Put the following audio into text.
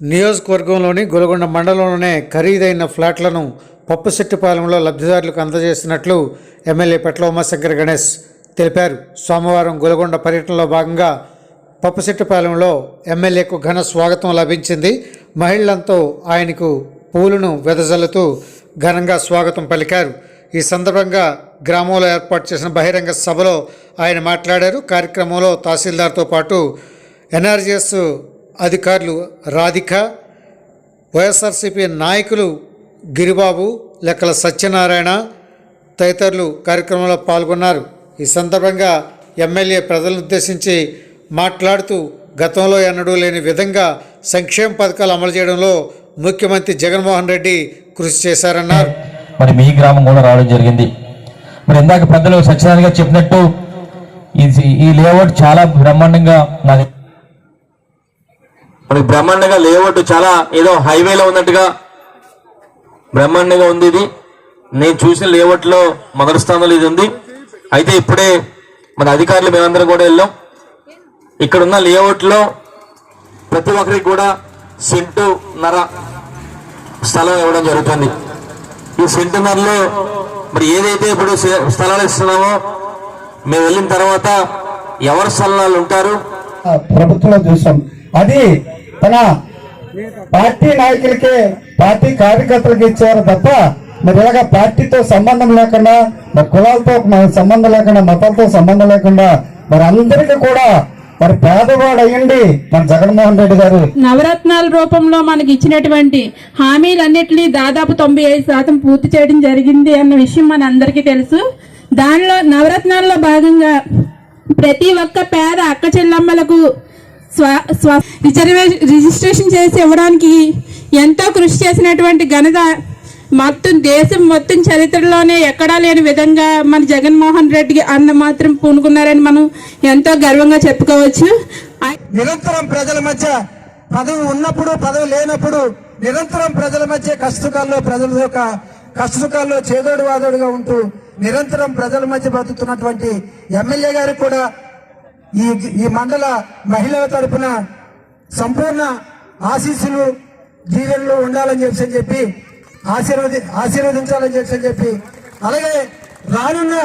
నియోజకవర్గంలోని గొలగొండ మండలంలోనే ఖరీదైన ఫ్లాట్లను పప్పుశెట్టిపాలెంలో లబ్ధిదారులకు అందజేసినట్లు ఎమ్మెల్యే పెట్ల ఉమాశంకర్ గణేష్ తెలిపారు. సోమవారం గొలగొండ పర్యటనలో భాగంగా పప్పుశెట్టిపాలెంలో ఎమ్మెల్యేకు ఘన స్వాగతం లభించింది. మహిళలంతో ఆయనకు పూలను వెదజల్లుతూ ఘనంగా స్వాగతం పలికారు. ఈ సందర్భంగా గ్రామంలో ఏర్పాటు చేసిన బహిరంగ సభలో ఆయన మాట్లాడారు. కార్యక్రమంలో తహసీల్దార్తో పాటు ఎన్ఆర్జీఎస్ అధికారులు రాధిక వైఎస్ఆర్సీపీ నాయకులు గిరిబాబు లెక్కల సత్యనారాయణ తదితరులు కార్యక్రమంలో పాల్గొన్నారు. ఈ సందర్భంగా ఎమ్మెల్యే ప్రజలను ఉద్దేశించి మాట్లాడుతూ గతంలో ఎన్నడూ లేని విధంగా సంక్షేమ పథకాలు అమలు చేయడంలో ముఖ్యమంత్రి జగన్మోహన్ రెడ్డి కృషి చేశారన్నారు. మరి మీ గ్రామం కూడా రావడం జరిగింది. మరి ఇందాక పెద్దలు సత్యనారాయణ గారు చెప్పినట్టు ఇది ఈ లేఅవుట్ చాలా బ్రహ్మాండంగా నాది మనకి బ్రహ్మాండంగా లేఅవుట్ చాలా ఏదో హైవేలో ఉన్నట్టుగా బ్రహ్మాండంగా ఉంది ఇది. నేను చూసిన లేఅవుట్లో మొదటి స్థానంలో ఇది ఉంది. అయితే ఇప్పుడే మన అధికారులు మేమందరం కూడా వెళ్ళాం. ఇక్కడ ఉన్న లేఅవుట్లో ప్రతి ఒక్కరికి కూడా సెంటు నర స్థలం ఇవ్వడం జరుగుతుంది. ఈ సెంటున్నరలో మరి ఏదైతే ఇప్పుడు స్థలాలు ఇస్తున్నామో మేము వెళ్ళిన తర్వాత ఎవరు స్థలాలు ఉంటారు? ప్రభుత్వం చూసాం అది తన పార్టీ నాయకులకే పార్టీ కార్యకర్తలకి ఇచ్చారు తప్ప మరి ఇలాగ పార్టీతో సంబంధం లేకుండా మరి కులాలతో సంబంధం లేకుండా మతాలతో సంబంధం లేకుండా మరి అందరికీ కూడా మరి పేదవాడు అయ్యండి మన జగన్మోహన్ రెడ్డి గారు. నవరత్నాల రూపంలో మనకి ఇచ్చినటువంటి హామీలన్నింటినీ దాదాపు తొంభై ఐదు శాతం పూర్తి చేయడం జరిగింది అన్న విషయం మన అందరికీ తెలుసు. దానిలో నవరత్నాల్లో భాగంగా ప్రతి ఒక్క పేద అక్క చెల్లమ్మలకు స్వ రిజర్వేషన్ రిజిస్ట్రేషన్ చేసి ఇవ్వడానికి ఎంతో కృషి చేసినటువంటి ఘనత మొత్తం దేశం మొత్తం చరిత్రలోనే ఎక్కడా లేని విధంగా మన జగన్మోహన్ రెడ్డి అన్న మాత్రం పూనుకున్నారని మనం ఎంతో గర్వంగా చెప్పుకోవచ్చు. నిరంతరం ప్రజల మధ్య పదవి ఉన్నప్పుడు పదవి లేనప్పుడు నిరంతరం ప్రజల మధ్య కష్టకాల్లో ప్రజల యొక్క కష్టసుఖాల్లో చేదోడు వాదోడుగా ఉంటూ నిరంతరం ప్రజల మధ్య బతుకుతున్నటువంటి ఎమ్మెల్యే గారికి కూడా ఈ ఈ మండల మహిళల తరపున సంపూర్ణ ఆశీస్సులు జీవితంలో ఉండాలని చెప్పి అని చెప్పి ఆశీర్వది ఆశీర్వదించాలని చెప్పి అని చెప్పి అలాగే రానున్న